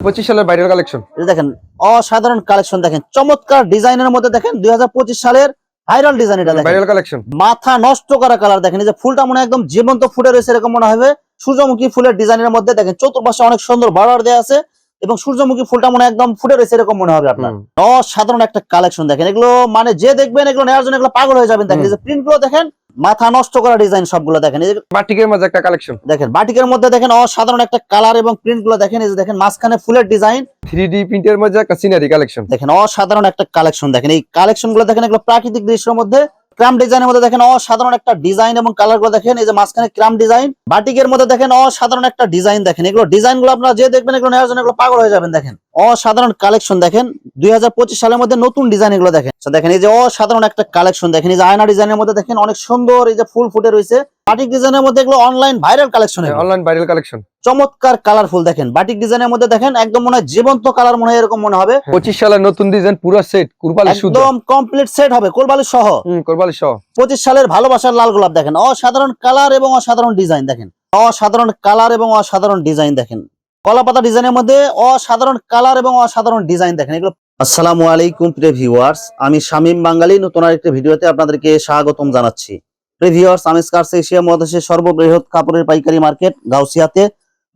পঁচিশ সালের বাইরের কালেকশন দেখেন অসাধারণ কালেকশন দেখেন। চমৎকার ডিজাইনের মধ্যে দেখেন দুই হাজার পঁচিশ সালের ভাইরাল ডিজাইন এটা দেখেন। কালেকশন মাথা নষ্ট করা কালার দেখেন এই যে ফুলটা মনে একদম জীবন্ত ফুটে রয়েছে এরকম মনে হবে। সূর্যমুখী ফুলের ডিজাইনের মধ্যে দেখেন চতুর্পাশে অনেক সুন্দর বর্ডার দেওয়া আছে। এবং সূর্যমুখী ফুলটা মনে একদম ফুটে রয়েছে এরকম মনে হবে আপনার। অসাধারণ একটা কালেকশন দেখেন। এগুলো মানে যে দেখবেন এগুলো নেওয়ার জন্য এগুলো পাগল হয়ে যাবেন। দেখেন এই যে প্রিন্টগুলো দেখেন মাথা নষ্ট করা ডিজাইন সবগুলো দেখেন। এই যে বাটিকের মধ্যে একটা কালেকশন দেখেন বাটিকের মধ্যে দেখেন অসাধারণ একটা কালার এবং প্রিন্টগুলো দেখেন। এই যে দেখেন মাঝখানে ফুলের ডিজাইন থ্রি ডি প্রিন্টের মধ্যে একটা সিনারি কালেকশন দেখেন অসাধারণ একটা কালেকশন দেখেন। এই কালেকশনগুলো দেখেন এগুলো প্রাকৃতিক দৃশ্যের মধ্যে ক্রাম ডিজাইনের মধ্যে দেখেন অসাধারণ একটা ডিজাইন এবং কালারগুলো দেখেন, এই যে মাঝখানে ক্রাম ডিজাইন। বাটিকের মধ্যে দেখেন অসাধারণ একটা ডিজাইন দেখেন। এগুলো ডিজাইনগুলো আপনারা যে দেখবেন, এগুলো নেওয়ার জন্য এগুলো পাগল হয়ে যাবেন দেখেন। অসাধারণ কালেকশন দেখেন। দুই হাজার পঁচিশ সালের মধ্যে নতুন ডিজাইন এগুলো দেখেন। দেখেন এই যে অসাধারণ একটা কালেকশন দেখেন এই যে আয়না ডিজাইনের মধ্যে দেখেন অনেক সুন্দর এই যে ফুল ফুটে রয়েছে। বাটিক ডিজাইনের মধ্যে এগুলো online viral collection online viral collection চমৎকার কালারফুল দেখেন। বাটিক ডিজাইনের মধ্যে দেখেন একদম মনে হয় জীবন্ত কালার মনে হয় এরকম মনে হবে। পঁচিশ সালের নতুন ডিজাইন পুরো সেট কুরবালি একদম কমপ্লিট সেট হবে কোরবালি সহ। কোরবালি সহ। পঁচিশ সালের ভালোবাসার লাল গোলাপ দেখেন। অসাধারণ কালার এবং অসাধারণ ডিজাইন দেখেন। অসাধারণ কালার এবং অসাধারণ ডিজাইন দেখেন। কলাপাতা ডিজাইনের মধ্যে অসাধারণ কালার এবং অসাধারণ ডিজাইন দেখেন। এগুলো আসসালামু আলাইকুম প্রিয় ভিউয়ার্স, আমি শামীম বাঙালি নতুন আরেকটি ভিডিওতে আপনাদেরকে স্বাগতম জানাচ্ছি। প্রিয় ভিউয়ার্স, আমি স্কার্স এশিয়া মহাদেশের সর্ববৃহৎ কাপড়ের পাইকারি মার্কেট গাউসিয়াতে।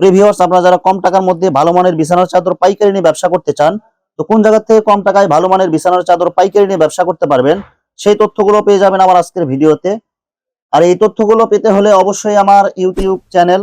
প্রিয় ভিউয়ার্স, আপনারা যারা কম টাকার মধ্যে ভালো মানের বিছানার চাদর পাইকারি নিয়ে ব্যবসা করতে চান, তো কোন জায়গা থেকে কম টাকায় ভালো মানের বিছানার চাদর পাইকারি নিয়ে ব্যবসা করতে পারবেন, সেই তথ্যগুলো পেয়ে যাবেন আমার আজকের ভিডিওতে। আর এই তথ্যগুলো পেতে হলে অবশ্যই আমার YouTube channel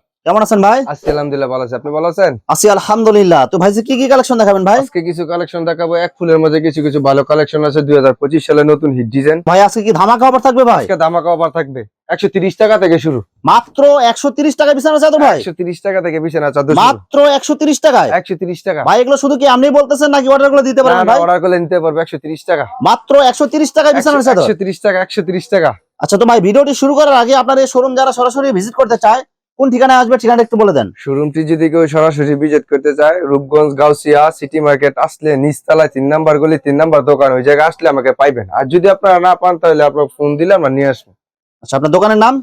কেমন আছেন ভাই? আজকে আলহামদুলিল্লাহ ভালো আছে। আপনি ভালো আছেন? আছি আলহামদুলিল্লাহ। তো ভাই কি কি কালেকশন দেখাবেন ভাই? আজকে কিছু কালেকশন দেখাবো। এক ফুলের মধ্যে কিছু কিছু ভালো কালেকশন আছে। দুই হাজার পঁচিশ সালের নতুন হিট ডিজাইন ভাই আজকে কি ধামাকা অফার থাকবে ভাই? আজকে ধামাকা অফার থাকবে। একশো তিরিশ টাকা থেকে শুরু। মাত্র একশো তিরিশ টাকা বিছানা চাদর ভাই? একশো তিরিশ টাকা থেকে বিছানা চাদর মাত্র একশো তিরিশ টাকায়? একশো তিরিশ টাকা। ভাই এগুলো শুধু কি আপনি বলতেছেন নাকি অর্ডারগুলো দিতে পারবেন ভাই? অর্ডার করলে নিতে পারবে। একশো তিরিশ টাকা। মাত্র একশো তিরিশ টাকায় বিছানার চাদর একশো তিরিশ টাকা একশো তিরিশ টাকা। আচ্ছা তো ভাই ভিডিওটি শুরু করার আগে আপনার এই শোরুম যারা সরাসরি ভিজিট করতে চায় কোন ঠিকানায় আসবে ঠিকানা একটু বলে দেন। শোরুমটি যদি কেউ সরাসরি ভিজিট করতে চায় রূপগঞ্জ গাউসিয়া সিটি মার্কেট আসলে নিচতলায় তিন নাম্বার গলি তিন নাম্বার দোকান ওই জায়গায় আসলে আমাকে পাইবেন। আর যদি আপনারা না পান তাহলে আপনার ফোন দিলে আমরা নিয়ে আসব। আচ্ছা আপনার দোকানের নাম?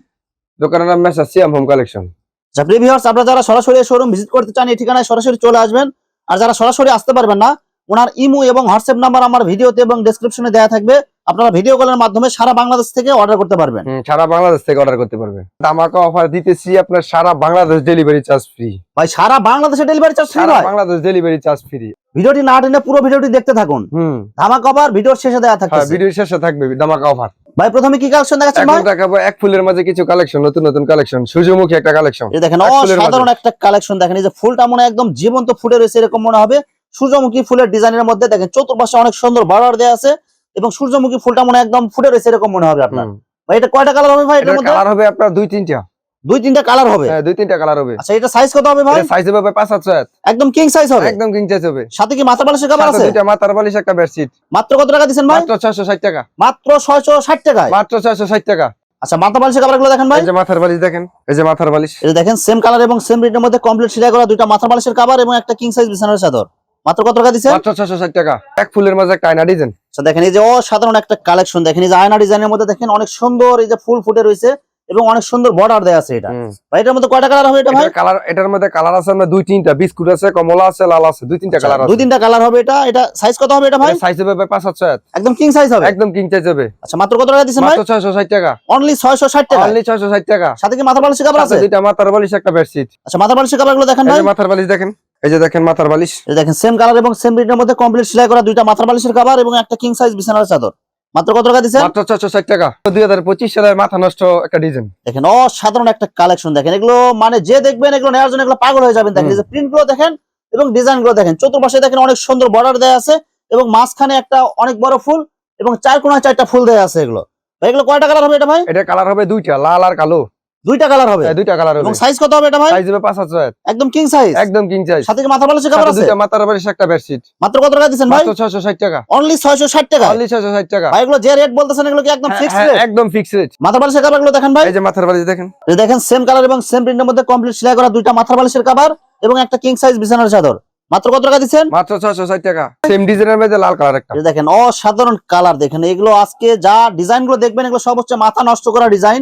দোকানের নাম মেসা সিয়াম হোম কালেকশন। আচ্ছা প্রিভিয়ার্স আপনারা যারা সরাসরি শোরুম ভিজিট করতে চান এই ঠিকানায় সরাসরি চলে আসবেন। আর যারা সরাসরি আসতে পারবেন না ওনার ইমো এবং হোয়াটসঅ্যাপ নাম্বার আমার ভিডিওতে এবং ডেসক্রিপশনে দেওয়া থাকবে। আপনারা ভিডিও কলের মাধ্যমে সারা বাংলাদেশ থেকে অর্ডার করতে পারবেন। সারা বাংলাদেশ থেকে অর্ডার করতে পারবেন। ধামাকা অফার দিতেছি আপনার সারা বাংলাদেশ ডেলিভারি চার্জ ফ্রি ভাই সারা বাংলাদেশে ডেলিভারি চার্জ ফ্রি ভাই বাংলাদেশ ডেলিভারি চার্জ ফ্রি ভিডিওটি না টেনে পুরো ভিডিওটি দেখতে থাকুন। হুম। ধামা কভার ভিডিওর শেষে দেওয়া হ্যাঁ থাকবে ভিডিও শেষে থাকবে ধামাকা অফার ভাই প্রথমে কি কালেকশন দেখাচ্ছেন ভাই? দেখাবো এক ফুলের মাঝে কিছু কালেকশন নতুন নতুন কালেকশন সূর্যমুখী একটা কালেকশন এই দেখেন অসাধারণ একটা কালেকশন দেখেন এই যে ফুলটা মনে হয় একদম জীবন্ত ফুটে রয়েছে এরকম মনে হবে। সূর্যমুখী ফুলের ডিজাইনের মধ্যে দেখেন চতুর্পাশে অনেক সুন্দর বর্ডার দেওয়া আছে এবং সূর্যমুখী ফুলটা মনে একদম ফুটে রয়েছে এরকম মনে হবে আপনার। ভাই এটা কয়টা কালার হবে ভাই এটার মধ্যে? কালার হবে আপনার দুই তিনটা। দুই তিনটা কালার হবে? হ্যাঁ দুই তিনটা কালার হবে। আচ্ছা এটা সাইজ কত হবে ভাই? সাইজ হবে পাঁচ সাত ছয়। একদম কিং সাইজ হবে? একদম কিং সাইজ হবে। সাথে কি মাথা বালিশের কভার আছে? দুইটা মাথার বালিশ একটা বেডশিট মাত্র কত টাকা দিচ্ছেন ভাই? মাত্র ছয়শো ষাট টাকা। মাত্র ছয়শো ষাট টাকায়? মাত্র ছয়শো ষাট টাকা। আচ্ছা মাথা বালিশের কভারগুলো দেখেন ভাই। এই যে মাথার বালিশ দেখেন এই যে মাথার বালিশ। এটা দেখেন সেম কালার এবং সেম রেটের মধ্যে কমপ্লিট সিলাই করা দুইটা মাথা বালিশের কভার এবং একটা কিং সাইজ বিছানার চাদর। মাত্র কত টাকা দিচ্ছেন? মাত্র টাকা। এক ফুলের মাঝে একটা আয়না ডিজাইন। আচ্ছা দেখেন এই যে অসাধারণ একটা কালেকশন দেখেন এই যে আয়না ডিজাইনের মধ্যে দেখেন অনেক সুন্দর এই যে ফুল ফুটে রয়েছে এবং অনেক সুন্দর বর্ডার দেওয়া আছে এটা। ভাই এটার মধ্যে কয়টা কালার হবে এটা ভাই? কালার এটার মধ্যে কালার আছে আমরা দুই তিনটা। বিস্কুট আছে কমলা আছে লাল আছে দুই তিনটা কালার আচ্ছা, দুই তিনটা কালার হবে এটা। এটা সাইজ কত হবে এটা ভাই? সাইজ হবে ছয় একদম কিং সাইজ হবে? একদম কিং সাইজ হবে আচ্ছা মাত্র কত টাকা দিচ্ছেন ভাই? মাত্র ছয়শো ষাট টাকা। অনলি ছয়শো ষাট টাকা? অনলি ছয়শো ষাট টাকা। সাথে কি মাথা বালিশের কভার আছে? দুইটা মাথার বালিশ একটা বেডশিট আচ্ছা মাথা বালিশের কভারগুলো দেখেন ভাই। মাথার বালিশ দেখেন। এই যে দেখেন মাথার বালিশ। এই দেখেন সেম কালার এবং সেম রেটের মধ্যে কমপ্লিট সেলাই করা দুইটা মাথার বালিশের কভার এবং একটা কিং সাইজ বিছানার চাদর। মাত্র কত টাকা দিচ্ছেন? মাত্র ছয়শো ষাট টাকা। দুই হাজার পঁচিশ সালের মাথা নষ্ট একটা ডিজাইন দেখেন অসাধারণ একটা কালেকশন দেখেন। এগুলো মানে যে দেখবেন এগুলো নেওয়ার জন্য এগুলো পাগল হয়ে যাবেন। দেখেন এই যে প্রিন্টগুলো দেখেন এবং ডিজাইনগুলো দেখেন। চতুর্পাশে দেখেন অনেক সুন্দর বর্ডার দেয়া আছে এবং মাঝখানে একটা অনেক বড় ফুল এবং চার কোণায় চারটা ফুল দেওয়া আছে এগুলো। ভাই এগুলো কয়টা কালার হবে এটা ভাই? এটা কালার হবে দুইটা লাল আর কালো। দুইটা কালার হবে। হ্যাঁ, দুইটা কালার এবং হবে সাইজ কত হবে এটা ভাই? সাইজ হবে পাঁচ সাত ছয় একদম কিং সাইজ একদম কিং সাইজ সাথে কি মাথা বালিশের কভার আছে? দুইটা মাথার বালিশ একটা বেডশিট মাত্র কত টাকা দিচ্ছেন ভাই? মাত্র ছয়শো ষাট টাকা। অনলি ছয়শো ষাট টাকা অনলি ছয়শো ষাট টাকা। ভাই এগুলো যে রেট বলতেছেন এগুলো কি একদম হ্যাঁ, ফিক্স হ্যাঁ, রেট একদম ফিক্স রেট মাথা বালিশের কভারগুলো দেখেন ভাই। এই যে মাথার বালিশ দেখেন। এই দেখেন সেম কালার এবং সেম প্রিন্টের মধ্যে কমপ্লিট সেলাই করা দুইটা মাথার বালিশের কভার এবং একটা কিং সাইজ বিছানার চাদর। মাত্র কত টাকা দিচ্ছেন? মাত্র ছয়শো ষাট টাকা। সেম ডিজাইনের মধ্যে লাল কালার একটা। দেখেন অসাধারণ কালার দেখেন। এগুলো আজকে যা ডিজাইনগুলো দেখবেন এগুলো সব হচ্ছে মাথা নষ্ট করা ডিজাইন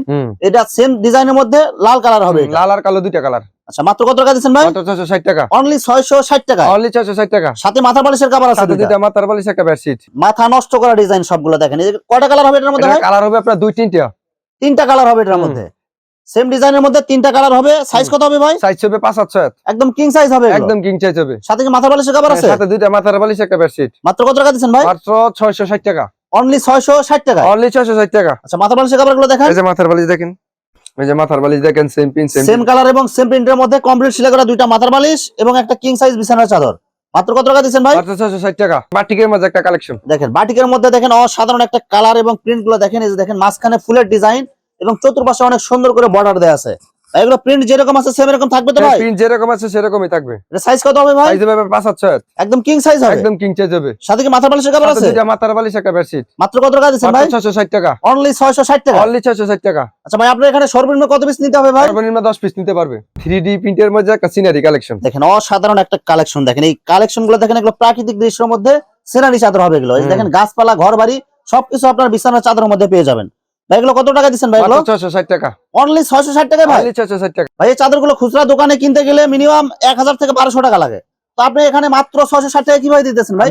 এটা সেম ডিজাইনের মধ্যে লাল কালার হবে লাল আর কালো দুইটা কালার আচ্ছা মাত্র কত টাকা দিচ্ছেন ভাই? ছয়শো ষাট টাকা। অনলি ছয়শো ষাট টাকা। অনলি ছয়শো ষাট টাকা। সাথে বালিশের আছে সাথে দুইটা। দুইটা মাথার বালিশ একটা বেডশিট মাথা নষ্ট করা ডিজাইন সবগুলো দেখেন। কয়টা কালার হবে এটার মধ্যে কালার হবে আপনার দুই তিনটা। তিনটা কালার হবে এটার মধ্যে। সেম ডিজাইনের মধ্যে তিনটা কালার হবে। সাইজ কত হবে ভাই? সাইজ হবে পাঁচ সাত ছয় একদম কিং সাইজ হবে একদম কিং সাইজ হবে। সাথে কি মাথা বালিশের কাবার আছে? সাথে দুইটা মাথার বালিশ একটা বেডশিট মাত্র কত টাকা দিচ্ছেন ভাই? মাত্র ছয়শো ষাট টাকা। অনলি ছয়শো ষাট টাকা? অনলি ছয়শো ষাট টাকা। আচ্ছা মাথা বালিশের কাবারগুলো দেখেন। এই যে মাথার বালিশ দেখেন। এই যে মাথার বালিশ দেখেন same pin same same colour এবং সেম প্রিন্টের মধ্যে কমপ্লিট সিলাই করা দুইটা মাথার বালিশ এবং একটা কিং সাইজ বিছানার চাদর। মাত্র কত টাকা দিচ্ছেন ভাই? মাত্র ছয়শো ষাট টাকা। বাটিকের মধ্যে একটা কালেকশন দেখেন বাটিকের মধ্যে দেখেন অসাধারণ একটা কালার এবং প্রিন্টগুলো দেখেন। এই যে দেখেন মাঝখানে ফুলের ডিজাইন এবং চতুর্পাশে অনেক সুন্দর করে বর্ডার দেওয়া আছে। এগুলো প্রিন্ট যেরকম আছে সেম এরকম থাকবে তো ভাই? পিন যেরকম আছে সেরকমই থাকবে। এটা সাইজ কত হবে ভাই? সাইজ হবে পাঁচ সাত ছয়। একদম কিং সাইজ হবে। একদম কিং সাইজ হবে। সাথে কি মাথার বালিশের কাবার সাথে আছে? দুইটা মাথার বালিশ একটা বেডশিট মাত্র কত টাকা দিচ্ছেন ভাই? মাত্র ছয়শো ষাট টাকা। অনলি ছয়শো ষাট টাকা? অনলি ছয়শো ষাট টাকা। আচ্ছা ভাই আপনার এখানে সর্বনিম্ন কত পিস নিতে হবে ভাই? সর্বনিম্ন দশ পিস নিতে পারবে। থ্রি ডি প্রিন্টের মধ্যে একটা সিনারি কালেকশন দেখেন অসাধারণ একটা কালেকশন দেখেন। এই কালেকশনগুলো দেখেন এগুলো প্রাকৃতিক দৃশ্যের মধ্যে সিনারি চাদর হবে এগুলো। দেখেন গাছপালা ঘর বাড়ি সবকিছু আপনার বিছানার চাদরের মধ্যে পেয়ে যাবেন। ভাই এগুলো কত টাকা দিচ্ছেন ভাই এগুলো টাকা। অনলি টাকা ভাই? অনলি টাকা। ভাই এই চাদরগুলো খুচরা দোকানে কিনতে গেলে মিনিমাম এক হাজার থেকে বারোশো টাকা লাগে। তো আপনি এখানে মাত্র ছয়শো ষাট টাকা কীভাবে দিতেছেন ভাই?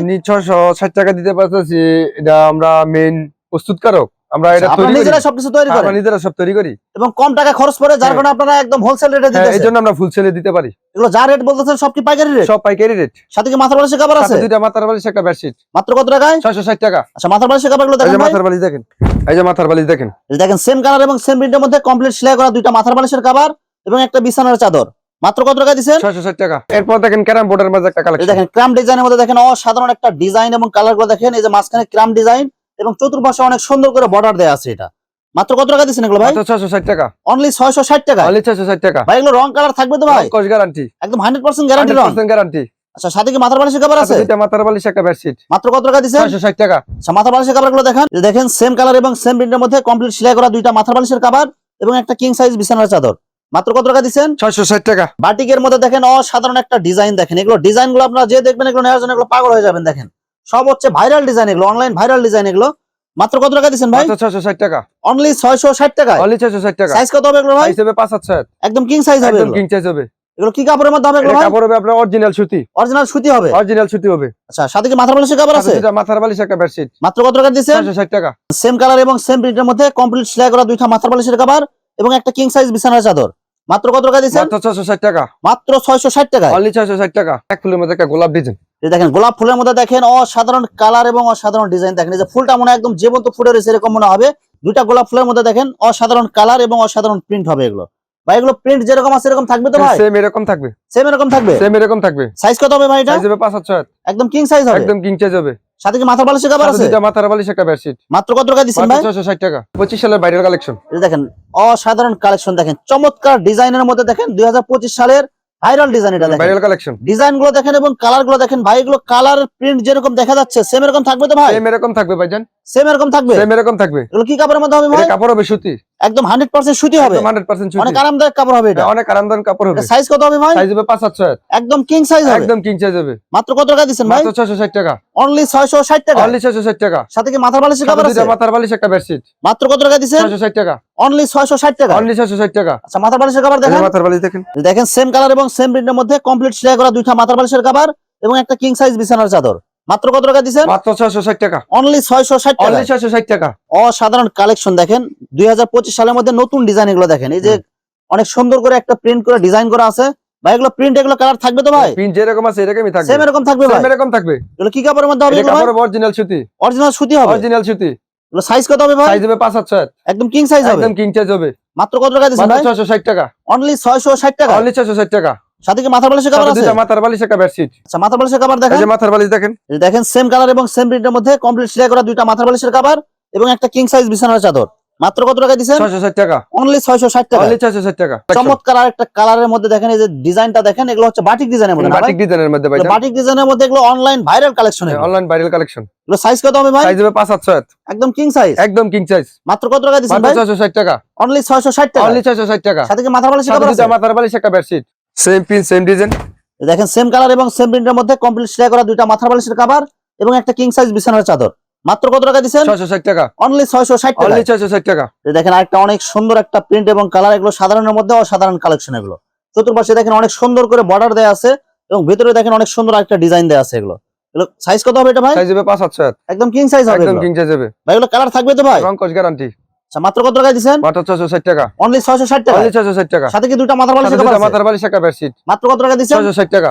টাকা দিতে পারতেছি। এটা আমরা মেইন প্রস্তুতকারক। আমরা এটা তৈরি করি। নিজেরা সবকিছু তৈরি আমরা নিজেরা সব তৈরি করি। এবং কম টাকা খরচ করে যার হ্যাঁ। কারণে আপনারা একদম হোলসেল রেটে এই দিতেছেন। জন্য আমরা ফুল সেলে দিতে পারি। এগুলো যা রেট বলতেছেন সব কি পাইকারি রেট সব পাইকারি রেট সাথে কি মাথার বালিশের কাবার আছে? দুইটা মাথার বালিশ একটা বেডশিট মাত্র কত টাকায়? ছয়শো ষাট টাকা। আচ্ছা মাথার বালিশের কাবারগুলো দেখেন মাথার বালিশ দেখেন। এই যে মাথার বালিশ দেখেন। এই দেখেন সেম কালার এবং সেম প্রিন্টের মধ্যে কমপ্লিট সেলাই করা দুইটা মাথার বালিশের কাবার এবং একটা বিছানার চাদর। মাত্র কত টাকা দিচ্ছেন? ছয়শো ষাট টাকা। এরপর দেখেন ক্যারাম বোর্ডের মধ্যে একটা এই কালেকশন দেখেন ক্রাম ডিজাইনের মধ্যে দেখেন অসাধারণ একটা ডিজাইন এবং কালারগুলো দেখেন। এই যে মাঝখানে ক্রাম ডিজাইন এবং চতুর্পাশে অনেক সুন্দর করে বর্ডার দেওয়া আছে এটা। মাত্র কত টাকা দিচ্ছেন এগুলো ভাই? মাত্র ছয়শো ষাট টাকা। অনলি ছয়শো ষাট টাকা? অনলি ছয়শো ষাট টাকা। ভাই এগুলো রং কালার থাকবে তো ভাই? কস গ্যারান্টি একদম হান্ড্রেড পার্সেন্ট গ্যারান্টি রং গ্যারান্টি আচ্ছা সাথে কি মাথার বালিশের কাবার আছে? দুইটা মাথার বালিশ একটা বেডশিট মাত্র কত টাকা ছয়শো ষাট টাকা। আচ্ছা মাথার বালিশের কাবারগুলো দেখেন। দেখেন সেম কালার এবং সেম প্রিন্টের মধ্যে কমপ্লিট সেলাই করা দুইটা মাথার বালিশের কাবার এবং একটা কিং সাইজ বিছানার চাদর। মাত্র কত টাকা দিচ্ছেন? ছয়শো ষাট টাকা। বাটিকের মধ্যে দেখেন অসাধারণ একটা ডিজাইন দেখেন। এগুলো ডিজাইনগুলো আপনারা যে দেখবেন এগুলো নেওয়ার জন্য এগুলো পাগল হয়ে যাবেন দেখেন। সব হচ্ছে ভাইরাল ডিজাইন এগুলো অনলাইন ভাইরাল ডিজাইন এগুলো। মাত্র কত টাকা দিচ্ছেন ভাই? ছয়শো ষাট টাকা। অনলি ছয়শো ষাট টাকা অনলি ছয়শো ষাট টাকা। সাইজ কত হবে এগুলো ভাই? সাইজ হবে পাঁচ সাত একদম কিং সাইজ হবে একদম কিং সাইজ হবে। এগুলো কি কাপড়ের মধ্যে হবে এগুলো ভাই? কাপড় হবে আপনার অরিজিনাল সুতি। অরিজিনাল সুতি হবে? অরিজিনাল সুতি হবে। আচ্ছা সাথে কি মাথার বালিশের কাপড় আছে? দুইটা মাথার বালিশ একটা বেডশিট মাত্র কত টাকা দিচ্ছেন ছয়শো ষাট টাকা। সেম কালার এবং সেম প্রিন্টের মধ্যে কমপ্লিট সেলাই করা দুইটা মাথার বালিশের কাপড় এবং একটা কিং সাইজ বিছানার চাদর। মাত্র কত টাকা দিচ্ছেন মাত্র ছয়শো ষাট টাকা। মাত্র ছয়শো ষাট টাকা অনলি ছয়শো ষাট টাকা। এক ফুলের মধ্যে একটা গোলাপ ডিজাইন। দেখেন গোলাপ ফুলের মধ্যে দেখেন অসাধারণ কালার এবং অসাধারণ ডিজাইন দেখেন এই যে ফুলটা মনে একদম জীবন্ত ফুটে রয়েছে এরকম মনে হবে। দুইটা গোলাপ ফুলের মধ্যে দেখেন অসাধারণ কালার এবং অসাধারণ প্রিন্ট হবে এগুলো। ভাই এগুলো প্রিন্ট যেরকম আছে এরকম থাকবে তো ভাই? সেম এরকম থাকবে। সেম এরকম থাকবে? সেম এরকম থাকবে। সাইজ কত হবে ভাই এটা? সাইজ হবে একদম কিং সাইজ হবে? একদম কিং সাইজ হবে। সাথে কি মাথার বালিশের সাথে আছে? মাথার বালিশ একটা বেডশিট মাত্র কত টাকা মাত্র ভাই? টাকা। পঁচিশ সালের বাইরের কালেকশন এই দেখেন অসাধারণ কালেকশন দেখেন। চমৎকার ডিজাইনের মধ্যে দেখেন দুই হাজার পঁচিশ সালের ভাইরাল ডিজাইন এটা ভাইরাল কালেকশন ডিজাইনগুলো দেখেন এবং কালারগুলো দেখেন। ভাই এগুলো কালার প্রিন্ট যেরকম দেখা যাচ্ছে সেম এরকম থাকবে তো ভাই? সেম এরকম থাকবে ভাইজান। সেম এরকম থাকবে? সেম এরকম থাকবে। এগুলো কি কাপড়ের মধ্যে হবে ভাই কাপড় হবে সুতি। একদম হান্ড্রেড পার্সেন্ট সুতি হবে। হান্ড্রেড পার্সেন্ট সুতি। অনেক আরামদায়ক কাপড় হবে এটা। হ্যাঁ, অনেক আরামদায়ক কাপড় হবে। সাইজ কত হবে ভাই? সাইজ হবে পাঁচ সাত ছয় একদম কিং সাইজ হবে। একদম কিং সাইজ হবে। মাত্র কত টাকা দিচ্ছেন ভাই? মাত্র ছয়শো ষাট টাকা। অনলি ছয়শো ষাট টাকা? অনলি ছয়শো ষাট টাকা। সাথে কি মাথার বালিশের কাপড় আছে? মাথার বালিশ একটা বেডশিট মাত্র কত টাকা ছয়শো ষাট টাকা। অনলি ছয়শো ষাট টাকা? অনলি ছয়শো ষাট টাকা। আচ্ছা মাথার বালিশের কাপড় দেখেন। মাথার বালিশ দেখেন। দেখেন সেম কালার এবং সেম প্রিন্টের মধ্যে কমপ্লিট সেলাই করা দুইটা মাথার বালিশের কাপড় এবং একটা কিং সাইজ বিছানার চাদর। মাত্র কত টাকা দিচ্ছেন? মাত্র ছয়শো ষাট টাকা। অনলি ছয়শো ষাট টাকা। অনলি ছয়শো ষাট টাকা। অসাধারণ কালেকশন দেখেন। দুই হাজার পঁচিশ সালের মধ্যে নতুন ডিজাইন এগুলো দেখেন। এই যে অনেক সুন্দর করে একটা প্রিন্ট করে ডিজাইন করা আছে। ভাই এগুলো প্রিন্ট এগুলো কালার থাকবে তো ভাই? পিন যেরকম আছে এরকমই থাকবে। সেম এরকম থাকবে সেম এরকম থাকবে। এগুলো কি কাপড়ের মধ্যে হবে এগুলো অরিজিনাল সুতি। অরিজিনাল সুতি হবে? অরিজিনাল সুতি। এগুলো সাইজ কত হবে ভাই? সাইজ একদম কিং সাইজ হবে। একদম কিং সাইজ হবে। মাত্র কত টাকা ভাই? ষাট টাকা। অনলি ছয়শো ষাট টাকা? অনলি ছয়শো ষাট টাকা। সাথে কি মাথার বালিশের সাথে আছে? দুইটা মাথার বালিশ একটা বেডশিট আচ্ছা মাথার বালিশের এই দেখেন। যে মাথার বালিশ দেখেন। এই দেখেন সেম কালার এবং সেম প্রিন্টের মধ্যে কমপ্লিট সেলাই করা দুইটা মাথার বালিশের কাপড় এবং একটা কিং সাইজ বিছানার চাদর। মাত্র কত টাকা দিচ্ছেন? ছয়শো ষাট টাকা। অনলি ছয়শো ষাট টাকা। অনলি ছয়শো ষাট টাকা। চমৎকার আর একটা কালারের মধ্যে দেখেন এই যে ডিজাইনটা দেখেন এগুলো হচ্ছে বাটিক ডিজাইনের মধ্যে বাটিক ডিজাইনের মধ্যে ভাই বাটিক ডিজাইনের মধ্যে এগুলো online viral collection online viral collection এগুলো সাইজ কত হবে ভাই? সাইজ হবে পাঁচ সাত ছয় একদম কিং সাইজ একদম কিং সাইজ মাত্র কত টাকা দিচ্ছেন ভাই? ছয়শো ষাট টাকা। অনলি ছয়শো ষাট টাকা। অনলি ছয়শো ষাট টাকা। সাথে কি মাথার বালিশের সাথে আছে? মাথার বালিশ একটা bedsheet same pin same design দেখেন সেম কালার এবং সেম প্রিন্টের মধ্যে কমপ্লিট সেলাই করা দুইটা মাথার বালিশের কাভার এবং একটা কিং সাইজ বিছানার চাদর। মাত্র কত টাকা দিচ্ছেন? ছয়শো ষাট টাকা। অনলি ছয়শো ষাট টাকা অনলি ছয়শো ষাট টাকা। এই দেখেন আরেকটা অনেক সুন্দর একটা প্রিন্ট এবং কালার এগুলো সাধারণের মধ্যে অসাধারণ কালেকশন এগুলো। চতুর্পাশে দেখেন অনেক সুন্দর করে বর্ডার দেওয়া আছে এবং ভিতরে দেখেন অনেক সুন্দর একটা ডিজাইন দেয়া আছে এগুলো। এগুলো সাইজ কত হবে এটা ভাই? সাইজ হবে পাঁচ সাতশো এক একদম কিং সাইজ হবে একদম। কিং সাইজ হবে। ভাই এগুলো কালার থাকবে তো ভাই? রং কস গ্যারান্টি মাত্র কত টাকা মাত্র টাকা। অনলি ছয়শো ষাট টাকা? অনলি টাকা। সাথে কি দুইটা মাথার বালিশের সাথে cover মাথার বালিশ একটা বেডশিট মাত্র কত টাকা।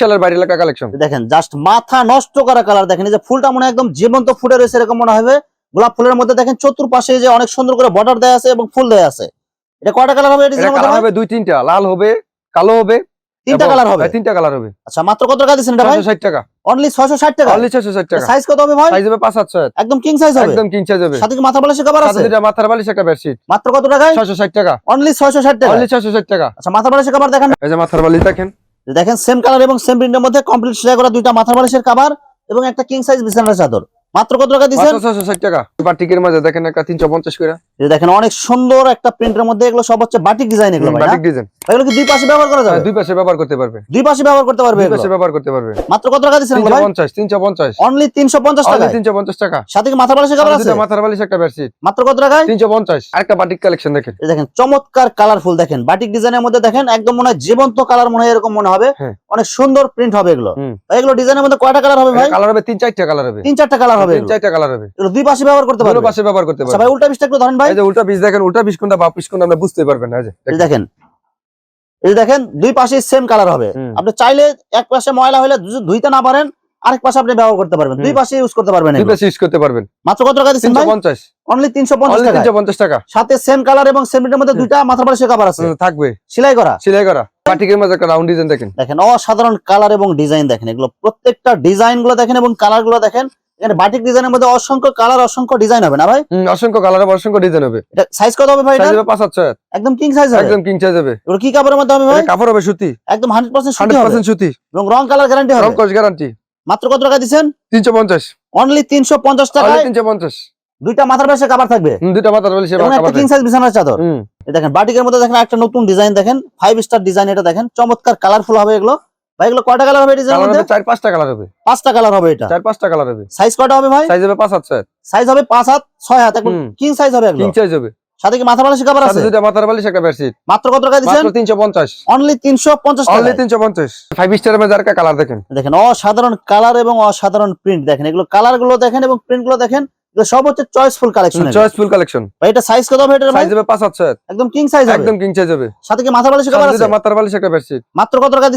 সালের এলাকা কালেকশন দেখেন জাস্ট মাথা নষ্ট করা কালার দেখেন এই যে ফুলটা মনে একদম জীবন্ত ফুটে রয়েছে এরকম মনে হবে। গোলাপ ফুলের মধ্যে দেখেন চতুর্পাশে যে অনেক সুন্দর করে বর্ডার দেওয়া আছে এবং ফুল দেওয়া আছে। এটা কয়টা কালার হবে এটা কালার হবে দুই তিনটা। লাল হবে কালো হবে তিনটা কালার হবে। তিনটা কালার হবে। আচ্ছা মাত্র কত টাকা দিচ্ছেন এটা ভাই? ছয়শো ষাট টাকা। অনলি ছয়শো ষাট টাকা? অনলি ছয়শো ষাট টাকা। সাইজ কত হবে ভাই? সাইজ হবে পাঁচ সাতশো এক একদম কিং সাইজ হবে। একদম কিং সাইজ হবে। সাথে কি মাথা বালিশের কভার সাথে আছে দুইটা মাথার বালিশ একটা বেডশিট মাত্র কত ছয়শো ষাট টাকা। অনলি ছয়শো ষাট টাকা। অনলি ছয়শো ষাট টাকা। আচ্ছা মাথা বালিশের কভার দেখেন। এই যে মাথার বালিশ দেখেন। দেখেন সেম কালার এবং সেম প্রিন্টের মধ্যে কমপ্লিট সেলাই করা দুইটা মাথা বালিশের কভার এবং একটা কিং সাইজ বিছানার চাদর। মাত্র কত টাকা ছয়শো ষাট টাকা। বাটিকের মাঝে দেখেন একটা তিনশো পঞ্চাশ করে এই দেখেন অনেক সুন্দর একটা প্রিন্টের মধ্যে এগুলো সব হচ্ছে বাটিক ডিজাইন এগুলো ভাই বাটিক ডিজাইন এগুলো কি দুই পাশে ব্যবহার করা যাবে? দুই পাশে ব্যবহার করতে পারবে। দুই পাশে ব্যবহার করতে পারবে দুই পাশে ব্যবহার করতে পারবে। মাত্র কত টাকা তিনশো ভাই? পঞ্চাশ তিনশো পঞ্চাশ। অনলি তিনশো পঞ্চাশ অনলি টাকা তিনশো পঞ্চাশ টাকা। সাথে কি মাথা বালিশের কভার আছে? মাথার বালিশ একটা বেডশিট মাত্র কত টাকায়? তিনশো পঞ্চাশ। আরেকটা বাটিক কালেকশন দেখেন। এই দেখেন চমৎকার কালারফুল দেখেন। বাটিক ডিজাইনের মধ্যে দেখেন একদম মনে হয় জীবন্ত কালার মনে হয় এরকম মনে হবে। হ্যাঁ। অনেক সুন্দর প্রিন্ট হবে এগুলো। এগুলো ডিজাইনের মধ্যে কয়টা কালার হবে ভাই? কালার হবে তিন চারটা কালার হবে। তিন চারটা কালার হবে তিন চারটা কালার হবে। এগুলো দুই পাশে ব্যবহার করতে পারবে? পাশে ব্যবহার করতে আচ্ছা পারবে। ভাই উল্টা পিসটা একটু ধরেন ভাই? এই যে উল্টা পিস দেখেন উল্টা পিস কোনটা বা পিস কোনটা বুঝতে পারবেন না এই দেখেন। এই দেখেন দুই পাশে সেম কালার হবে। আপনি চাইলে এক পাশে ময়লা হলে ধুইতে না পারেন আরেক পাশে আপনি ব্যবহার করতে পারবেন। দুই পাশে ইউজ করতে পারবেন দুই পাশে ইউজ করতে পারবেন। মাত্র কত টাকা দিচ্ছেন তিনশো ভাই পঞ্চাশ অনলি তিনশো পঞ্চাশ অনলি টাকা। সাথে সেম কালার এবং সেম প্রিন্টের মধ্যে দুইটা মাথা বালিশের কভার আছে। থাকবে। সেলাই করা। সেলাই করা। মাঝে একটা রাউন্ড ডিজাইন দেখেন। দেখেন অসাধারণ কালার এবং ডিজাইন দেখেন। এগুলো প্রত্যেকটা ডিজাইনগুলো দেখেন এবং কালারগুলো দেখেন। এখানে বাটিক ডিজাইনের মধ্যে অসংখ্য কালার অসংখ্য ডিজাইন হবে না ভাই? অসংখ্য কালার হবে অসংখ্য ডিজাইন হবে। এটা সাইজ কত হবে ভাই এটা পাঁচ একদম কিং সাইজ হবে? একদম কিং সাইজ হবে। এগুলো কি কাপড়ের মধ্যে হবে ভাই? কাপড় হবে সুতি। একদম হান্ড্রেড পার্সেন্ট সুতি হান্ড্রেড হবে পার্সেন্ট সুতি। এবং রং কালার গ্যারান্টি রং হবে কস গ্যারান্টি মাত্র কত টাকা তিনশো পঞ্চাশ। অনলি তিনশো পঞ্চাশ অনলি টাকায় তিনশো পঞ্চাশ। দুইটা মাথার বালিশের কাভার থাকবে? দুইটা মাথার এবং একটা কিং সাইজ বিছানার চাদর। দেখেন বাটিকের মধ্যে দেখেন একটা নতুন ডিজাইন দেখেন। ফাইভ স্টার ডিজাইন এটা দেখেন। চমৎকার কালারফুল হবে এগুলো। ভাই এগুলো কয়টা কালার হবে ডিজাইনের কালার মধ্যে? চার পাঁচটা কালার হবে। পাঁচটা কালার হবে এটা? চার পাঁচটা কালার হবে। সাইজ কয়টা হবে ভাই? সাইজ হবে পাঁচ সাতশো এক। সাইজ হবে পাঁচ হাত ছয় হাত। একদম হুম। কিং সাইজ হবে এগুলো? কিং সাইজ হবে। সাথে কি মাথা বালিশের কাভার আছে? দুইটা মাথার বালিশ একটা বেডশিট মাত্র কত টাকা দিচ্ছেন? মাত্র তিনশো পঞ্চাশ। অনলি তিনশো পঞ্চাশ অনলি টাকা তিনশো পঞ্চাশ। ফাইভ স্টারের মধ্যে আরেকটা কালার দেখেন। দেখেন অসাধারণ কালার এবং অসাধারণ প্রিন্ট দেখেন। এগুলো কালারগুলো দেখেন এবং প্রিন্টগুলো দেখেন। সব হচ্ছে চয়েসফুল কালেকশন চয়েসফুল কালেকশন এটা সাইজ কত হবে? এটা ভাই? সাইজ হবে। একদম কিং সাইজ হবে? একদম কিং সাইজ হবে। সাথে কি মাথা বালিশের কাভার আছে? মাথার বালিশ একটা বেডশিট মাত্র কত টাকা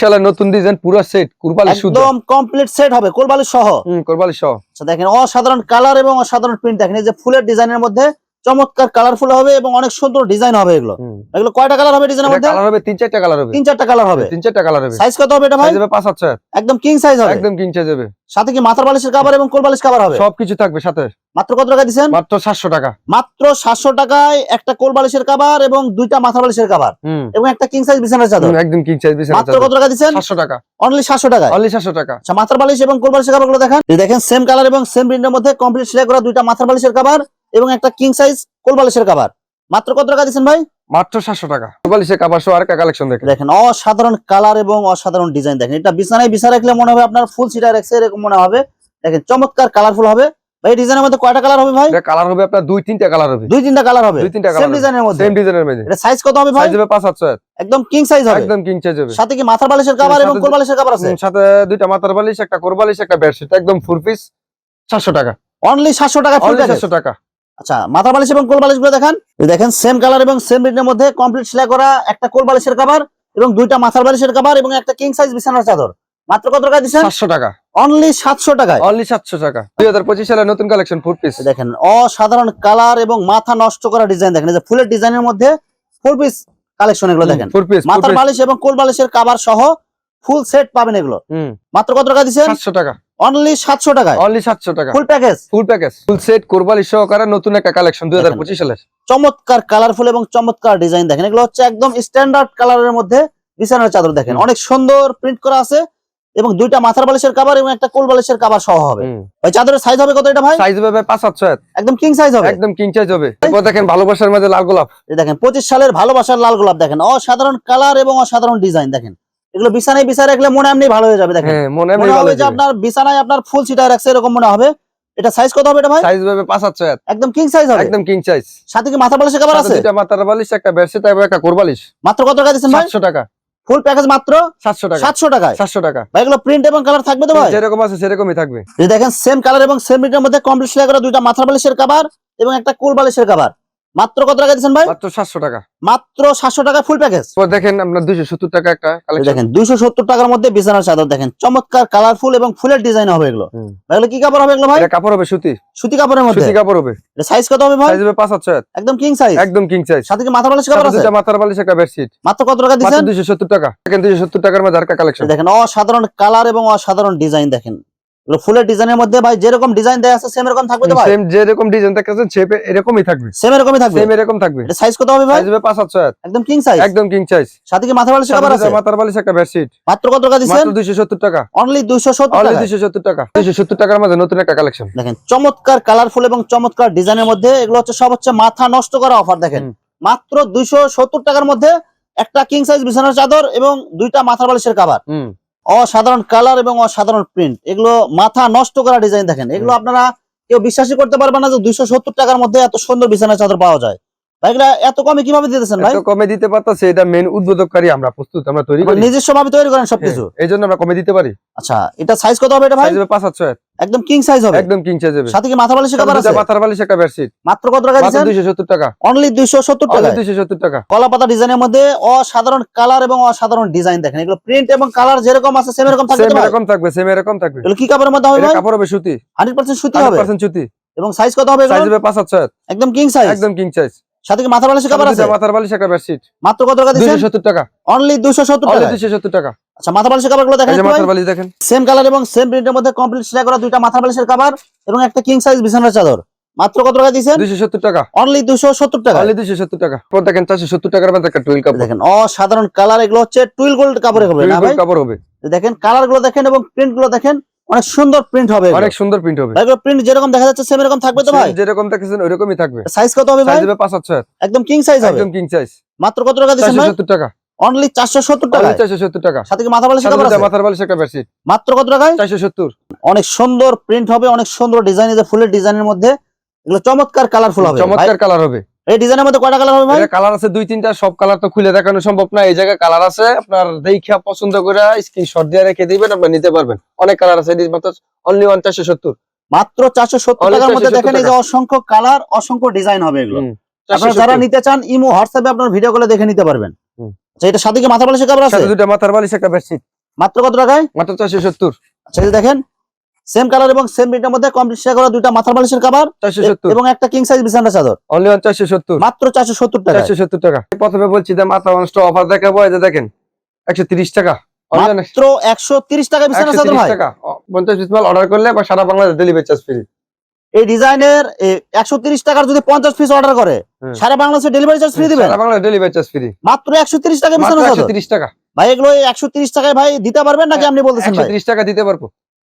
সালের নতুন ডিজাইন পুরো সেট কুরবালি শুদ্ধ। একদম কমপ্লিট সেট হবে সহ। হুম কোরবালি সহ। আচ্ছা দেখেন অসাধারণ কালার এবং অসাধারণ প্রিন্ট দেখেন এই যে ফুলের ডিজাইনের মধ্যে চমৎকার কালারফুল হবে এবং অনেক সুন্দর ডিজাইন হবে এগুলো। এগুলো কয়টা কালার হবে ডিজাইনের মধ্যে? কালার হবে তিন চারটা কালার হবে। তিন চারটা কালার হবে। তিন চারটা কালার হবে। সাইজ কত হবে এটা ভাই? হবে পাঁচ সাতশো এক। একদম কিং সাইজ হবে। একদম কিং সাইজ হবে। সাথে কি মাথার বালিশের কাভার এবং কোলবালিশ কাভার হবে? সবকিছু থাকবে সাথে। মাত্র কত টাকা দিচ্ছেন? মাত্র সাতশো টাকা। মাত্র সাতশো টাকায় একটা কোল বালিশের কাভার এবং দুইটা মাথার বালিশের কাভার এবং একটা কিং সাইজ বিছানার চাদর। একদম কিং সাইজ বিছানা মাত্র কত টাকা দিচ্ছেন? সাতশো টাকা। অনলি সাতশো টাকা অনলি সাতশো টাকা। আচ্ছা মাথার বালিশ এবং কোলবালিশের কাভারগুলো দেখেন। এই দেখেন সেম কালার এবং সেম প্রিন্টের মধ্যে কমপ্লিট সেলাই করা দুইটা মাথার বালিশের কাভার এবং একটা কিং সাইজ কোলবালিশের কাভার মাত্র কত টাকা দিচ্ছেন ভাই? মাত্র সাতশো টাকা। সে কাবার সহ আরেকটা কালেকশন দেখেন। দেখেন অসাধারণ কালার এবং অসাধারণ ডিজাইন দেখেন। এটা বিছানায় বিছা রাখলে মনে হবে আপনার ফুল সিটা এক্সে এরকম মনে হবে। দেখেন চমৎকার কালারফুল হবে। ভাই ডিজাইনের মধ্যে কয়টা কালার হবে ভাই? এটা কালার হবে আপনার দুই তিনটা কালার হবে। দুই তিনটা কালার হবে। দুই তিনটা সেম কালার ডিজাইনের মধ্যে। সেম ডিজাইনের মধ্যে। এটা সাইজ কত হবে ভাই? সাইজ হবে পাঁচ সাতশো এক। একদম কিং সাইজ হবে। একদম কিং সাইজ হবে। সাথে কি মাথার বালিশের কাভার এবং সাথে- কোলবালিশের কাভার আছে? সাথে দুইটা মাথার বালিশ একটা কোরবালিশ একটা বেডশিট একদম ফুল পিস সাতশো টাকা। অনলি সাতশো টাকা ফুল অনলি সাতশো টাকা। আচ্ছা মাথা বালিশ এবং কোল বালিশগুলো দেখেন দেখেন সেম কালার এবং সেম প্রিন্টের মধ্যে কমপ্লিট সেলাই করা একটা কোল বালিশের কাভার এবং দুইটা মাথার বালিশের কাভার এবং একটা কিং সাইজ বিছানার চাদর। মাত্র কত টাকা দিচ্ছেন? সাতশো টাকা। অনলি সাতশো টাকায়। অনলি সাতশো টাকা। দুই হাজার পঁচিশ সালের নতুন কালেকশন ফুল পিস দেখেন অসাধারণ কালার এবং মাথা নষ্ট করা ডিজাইন দেখেন। এই যে ফুলের ডিজাইনের মধ্যে ফুল পিস কালেকশন এগুলো দেখেন। মাথার বালিশ এবং কোল বালিশের কাভার সহ ফুল সেট পাবেন এগুলো। মাত্র কত টাকা দিচ্ছেন? সাতশো টাকা। অনলি সাতশো অনলি সাতশো টাকা। Full package full package full set কোরবালি সহকারে নতুন একটা কালেকশন দুই হাজার পঁচিশ সালের। চমৎকার কালারফুল এবং চমৎকার ডিজাইন দেখেন। এগুলো হচ্ছে একদম স্ট্যান্ডার্ড কালারের মধ্যে বিছানার চাদর দেখেন। অনেক সুন্দর প্রিন্ট করা আছে এবং দুইটা মাথার বালিশের কাভার এবং একটা কোল বালিশের কাভার সহ হবে। ওই চাদরের সাইজ হবে কত এটা ভাই? সাইজ হবে। একদম কিং সাইজ হবে। একদম কিং সাইজ হবে। দেখেন ভালোবাসার মধ্যে লাল গোলাপ। এই দেখেন পঁচিশ সালের ভালোবাসার লাল গোলাপ দেখেন। অসাধারণ কালার এবং অসাধারণ ডিজাইন দেখেন। এগুলো বিছানায় বিছায় রাখলে মনে এমনি ভালো হয়ে যাবে দেখেন। হ্যাঁ মনে মনে হবে যে যাবে। আপনার বিছানায় আপনার ফুল সিটায় রাখছে এরকম মনে হবে। এটা সাইজ কত হবে এটা ভাই? সাইজ হাত ছয় একদম কিং সাইজ হবে? একদম কিং সাইজ সাথে কি মাথা বালিশের কভার আছে? দুটা মাথার বালিশ একটা বেডশিট এবং একটা কোরবালিশ মাত্র কত টাকা দিচ্ছেন ভাই? সাতশো টাকা। ফুল প্যাকেজ মাত্র সাতশো টাকা। সাতশো টাকায়? সাতশো টাকা। ভাই এগুলো প্রিন্ট এবং কালার থাকবে তো ভাই? যেরকম আছে সেরকমই থাকবে। এই দেখেন সেম কালার এবং সেম রেটের মধ্যে কমপ্লিট করা দুইটা মাথার বালিশের কভার এবং একটা কুল বালিশের কভার মাত্র কত টাকা দিচ্ছেন ভাই? মাত্র সাতশো টাকা। মাত্র সাতশো টাকা ফুল প্যাকেজ দেখেন আপনার দুইশো সত্তর টাকা একটা দেখেন দুইশো সত্তর টাকার মধ্যে বিছানার চাদর দেখেন। চমৎকার কালারফুল এবং ফুলের ডিজাইন হবে এগুলো। কি কাপড় হবে এগুলো ভাই? কাপড় হবে সুতি। সুতি কাপড়ের মধ্যে? সুতি কাপড় হবে। সাইজ কত হবে ভাই? সাইজ হবে পাঁচ একদম কিং সাইজ একদম কিং সাইজ সাথে কি মাথা বালিশ কভার আছে? মাথার বালিশ একটা বেডশিট মাত্র কত টাকা দিচ্ছেন? দুইশো সত্তর টাকা। দেখেন দুইশো সত্তর টাকার মধ্যে কালেকশন দেখেন অসাধারণ কালার এবং অসাধারণ ডিজাইন দেখেন। ফুলের ডিজাইনের মধ্যে ভাই যেরকম ডিজাইন দেয়া আছে সেম এরকম থাকবে তো ভাই? সেম যেরকম ডিজাইন শেপ এরকমই থাকবে। সেম এরকমই থাকবে? সেম এরকম থাকবে। এটা সাইজ কত হবে ভাই? সাইজ হবে পাঁচ হাত ছয় হাত। একদম কিং সাইজ একদম কিং সাইজ সাথে কি মাথা বালিশ কভার আছে? মাথার বালিশ একটা বেডশিট মাত্র কত টাকা দিচ্ছেন? মাত্র দুইশো সত্তর টাকা। অনলি দুইশো সত্তর অনলি টাকা দুইশো সত্তর টাকা। দুইশো সত্তর টাকার মধ্যে নতুন একটা কালেকশন দেখেন চমৎকার কালারফুল এবং চমৎকার ডিজাইনের মধ্যে এগুলো হচ্ছে সব হচ্ছে মাথা নষ্ট করা অফার দেখেন। মাত্র দুইশো সত্তর টাকার মধ্যে একটা কিং সাইজ বিছানার চাদর এবং দুইটা মাথার বালিশের কাভার হুম। অসাধারণ কালার এবং অসাধারণ প্রিন্ট। এগুলো মাথা নষ্ট করা ডিজাইন দেখেন। এগুলো আপনারা কেউ বিশ্বাসই করতে পারবে না যে দুইশো সত্তর টাকার মধ্যে এত সুন্দর বিছানা চাদর পাওয়া যায়। এত কমে কীভাবে দিতেছেন ভাই? এত কমে দিতে পারতাছে এটা মেন উদ্বোধককারী আমরা প্রস্তুত আমরা তৈরি করি। নিজস্ব ভাবে তৈরি করেন সবকিছু? হ্যাঁ, আমরা কমে দিতে পারি। আচ্ছা এটা সাইজ কত হবে এটা ভাই? সাইজ হবে পাঁচ হাত ছয়। হাত। একদম কিং সাইজ হবে। একদম কিং সাইজ হবে। সাথে কি মাথা বালিশের কাভার আছে? দুটা বালিশ একটা বেডশিট মাত্র কত টাকা মাত্র দিচ্ছেন? টাকা। অনলি দুইশো সত্তর অনলি টাকা দুইশো সত্তর টাকা। কলা ডিজাইনের মধ্যে অসাধারণ কালার এবং অসাধারণ ডিজাইন দেখেন। এগুলো প্রিন্ট এবং কালার যেরকম আছে সেম এরকম থাকবে সেম এরকম থাকবে সেম এরকম থাকবে। এগুলো কি কাপড়ের মধ্যে হবে ভাই? কাপড় হবে সুতি। হান্ড্রেড পার্সেন্ট সুতি হান্ড্রেড হবে সুতি। এবং সাইজ কত হবে সাইজ হবে। একদম কিং সাইজ একদম কিং সাইজ সাথে কি মাথা বালিশের কাপড় আছে? মাথার বালিশ একটা বেডশিট মাত্র কত টাকা দিচ্ছেন? সত্তর টাকা। অনলি দুইশো সত্তর অনলি টাকা দুইশো সত্তর টাকা। আচ্ছা মাথা বালিশের কভারগুলো গুলো দেখেন এই মাথার বালিশ দেখেন। সেম কালার এবং সেম প্রিন্টের মধ্যে কমপ্লিট সেলাই করা দুইটা মাথা বালিশের কভার এবং একটা কিং সাইজ বিছানার চাদর। মাত্র কত টাকা দুইশো সত্তর টাকা। অনলি দুশো সত্তর টাকা। অনলি দুইশো সত্তর টাকা। পর দেখেন চারশো সত্তর টাকার মধ্যে একটা টুইল কাপড়। দেখেন অসাধারণ কালার এগুলো হচ্ছে টুইল গোল্ড কাপড়ে হবে না ভাই? কাপড় হবে। দেখেন কালারগুলো দেখেন এবং প্রিন্টগুলো দেখেন অনেক সুন্দর প্রিন্ট হবে অনেক সুন্দর প্রিন্ট হবে। এগুলো প্রিন্ট যেরকম দেখা যাচ্ছে সেম এরকম থাকবে তো ভাই? যেরকম দেখেছেন ওইরকমই থাকবে। সাইজ কত হবে ভাই? সাইজ হবে পাঁচ হাত ছয়। হাত। একদম কিং সাইজ হবে। একদম কিং সাইজ মাত্র কত টাকা ভাই? সত্তর টাকা। অনলি চারশো সত্তর টাকা অনলি চারশো সত্তর টাকা। সাথে কি মাথা বালিশ কাপড় আছে? মাথার বালিশ একটা বেডশিট মাত্র কত টাকায়? চারশো সত্তর। অনেক সুন্দর প্রিন্ট হবে অনেক সুন্দর ডিজাইন যে ফুলের ডিজাইনের মধ্যে। এগুলো চমৎকার কালারফুল হবে চমৎকার কালার হবে। এই ডিজাইনের মধ্যে কয়টা কালার হবে ভাই? কালার আছে দুই তিনটা সব কালার তো খুলে দেখানো সম্ভব না। এই জায়গায় কালার আছে আপনার দেখা পছন্দ করে স্ক্রিনশট দিয়ে রেখে দিবেন আপনি নিতে পারবেন। অনেক কালার আছে মাত্র অনলি ওয়ান চারশো সত্তর। মাত্র চারশো সত্তর টাকার মধ্যে দেখেন এই যে অসংখ্য কালার অসংখ্য ডিজাইন হবে এগুলো। আপনারা যারা নিতে চান ইমো হোয়াটসঅ্যাপে আপনার ভিডিও করে দেখে নিতে পারবেন। আচ্ছা এটা সাথে কি মাথা বালিশের কাপড় আছে? দুটা মাথার বালিশ একটা বেডশিট মাত্র কত টাকায়? মাত্র চারশো সত্তর। আচ্ছা এই দেখেন সেম কালার এবং সেম প্রিন্টের মধ্যে কমপ্লিট শেয়ার করা দুইটা মাথার বালিশের কাভার চারশো সত্তর। এবং একটা কিং সাইজ বিছানা চাদর। অনলি ওয়ান চারশো সত্তর। মাত্র চারশো সত্তর টাকা চারশো সত্তর টাকা। প্রথমে বলছি যে মাথা মানুষটা অফার দেখাবো এই যে দেখেন একশো তিরিশ টাকা। Only মাত্র একশো তিরিশ টাকা বিছানা 130 চাদর ভাই। টাকা। অ, পঞ্চাশ পিস মাল অর্ডার করলে বা সারা বাংলাদেশ ডেলিভারি চার্জ ফ্রি এই ডিজাইনের একশো তিরিশ টাকার যদি পঞ্চাশ পিস অর্ডার করে সারা বাংলাদেশে ডেলিভারি চার্জ ফ্রি দিবেন? সারা বাংলাদেশ ডেলিভারি চার্জ ফ্রি মাত্র একশো তিরিশ টাকা মাত্র বিছানা চাদর তিরিশ টাকা। ভাই এগুলো একশো তিরিশ টাকায় ভাই দিতে পারবেন নাকি আপনি বলতেছেন ভাই? তিরিশ টাকা দিতে পারব।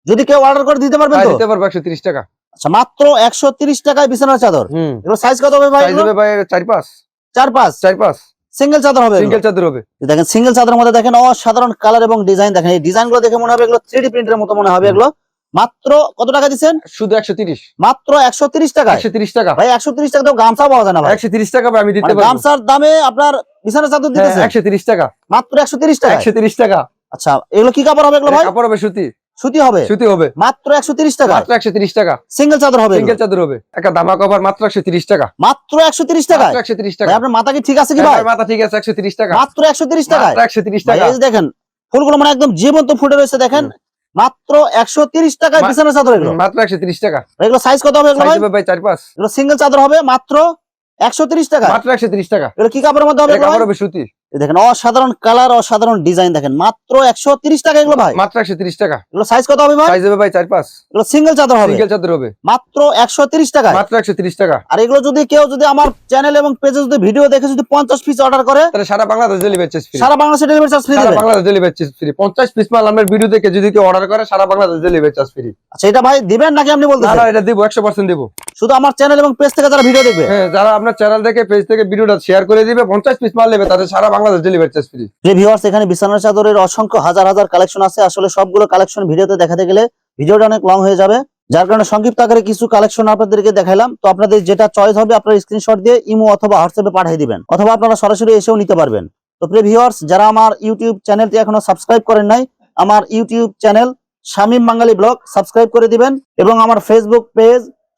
যদি কেউ অর্ডার করে দিতে পারবেন হ্যাঁ, তো? দিতে পারব একশো টাকা। আচ্ছা মাত্র একশো টাকায় বিছানার চাদর। এগুলো সাইজ কত হবে ভাই সাইজ হবে ভাই চার পাঁচ চার পাঁচ চার পাঁচ সিঙ্গেল চাদর হবে সিঙ্গেল চাদর হবে। দেখেন সিঙ্গেল চাদরের মধ্যে দেখেন অসাধারণ কালার এবং ডিজাইন দেখেন। এই ডিজাইনগুলো দেখে মনে হবে এগুলো থ্রি প্রিন্টের মতো মনে হবে এগুলো। মাত্র কত টাকা দিচ্ছেন? শুধু একশো তিরিশ। মাত্র একশো তিরিশ টাকা একশো তিরিশ টাকা। ভাই একশো তিরিশ টাকা তো গামছা পাওয়া যায় না ভাই। একশো তিরিশ টাকা ভাই আমি দিতে মানে পারব। গামছার দামে আপনার বিছানার চাদর দিতেছে একশো তিরিশ টাকা। মাত্র একশো তিরিশ টাকা একশো তিরিশ টাকা। আচ্ছা এগুলো কি কাপড় হবে এগুলো ভাই? কাপড় হবে সুতি। সুতি হবে সুতি হবে মাত্র একশো তিরিশ টাকা মাত্র একশো তিরিশ টাকা সিঙ্গেল চাদর হবে সিঙ্গেল চাদর হবে একটা দামা কভার মাত্র একশো তিরিশ টাকা মাত্র একশো তিরিশ টাকা মাত্র একশো তিরিশ টাকা আপনার মাথা কি ঠিক আছে কি হ্যাঁ, ভাই মাথা ঠিক আছে একশো তিরিশ টাকা মাত্র একশো তিরিশ টাকায় মাত্র একশো তিরিশ টাকা এই দেখেন ফুলগুলো মানে একদম জীবন্ত ফুটে রয়েছে দেখেন মাত্র একশো তিরিশ টাকায় মা- চাদর এগুলো মাত্র একশো তিরিশ টাকা এগুলো সাইজ কত হবে এগুলো ভাই চার পাঁচ এগুলো সিঙ্গেল চাদর হবে মাত্র একশো তিরিশ টাকা মাত্র একশো তিরিশ টাকা এগুলো কি কাপড়ের মধ্যে হবে কাপড় হবে সুতি দেখেন অসাধারণ কালার অসাধারণ ডিজাইন দেখেন। মাত্র একশো টাকা এগুলো ভাই। মাত্র একশো টাকা। এগুলো সাইজ কত হবে ভাই? সাইজ হবে ভাই চার পাঁচ। এগুলো সিঙ্গেল চাদর হবে। সিঙ্গেল চাদর হবে। মাত্র একশো টাকা মাত্র একশো টাকা। আর এগুলো যদি কেউ যদি আমার চ্যানেল এবং পেজে যদি ভিডিও দেখে যদি পঞ্চাশ পিস অর্ডার করে তাহলে সারা বাংলাদেশ ডেলিভারি চার্জ ফ্রি সারা বাংলাদেশে ডেলিভারি চার্জ ফ্রি সারা বাংলাদেশ ডেলিভারি চার্জ ফ্রি পঞ্চাশ পিস মাল আমার ভিডিও থেকে যদি কেউ অর্ডার করে সারা বাংলাদেশ ডেলিভারি চার্জ ফ্রি আচ্ছা এটা ভাই দিবেন নাকি আপনি না বলতেছেন? না এটা দিব একশো পার্সেন্ট দিব। শুধু আমার চ্যানেল এবং পেজ থেকে যারা ভিডিও দেখবে? হ্যাঁ যারা আপনার চ্যানেল থেকে পেজ থেকে ভিডিওটা শেয়ার করে দিবে পঞ্চাশ পিস মাল নেবে তাদের সারা Bangla Bangladesh delivery charge free যে ভিউয়ার্স এখানে বিছানার চাদরের অসংখ্য হাজার হাজার কালেকশন আছে আসলে সবগুলো কালেকশন ভিডিওতে দেখাতে গেলে ভিডিওটা অনেক লং হয়ে যাবে। যার কারণে সংক্ষিপ্ত আকারে কিছু কালেকশন আপনাদেরকে দেখাইলাম। তো আপনাদের যেটা চয়েস হবে আপনার স্ক্রিনশট দিয়ে ইমো অথবা হোয়াটসঅ্যাপে পাঠিয়ে দিবেন অথবা আপনারা সরাসরি এসেও নিতে পারবেন। তো প্রিয় ভিউয়ার্স যারা আমার ইউটিউব চ্যানেলটি এখনও সাবস্ক্রাইব করেন নাই আমার YouTube channel Shamim Bangali blog subscribe করে দিবেন এবং আমার Facebook page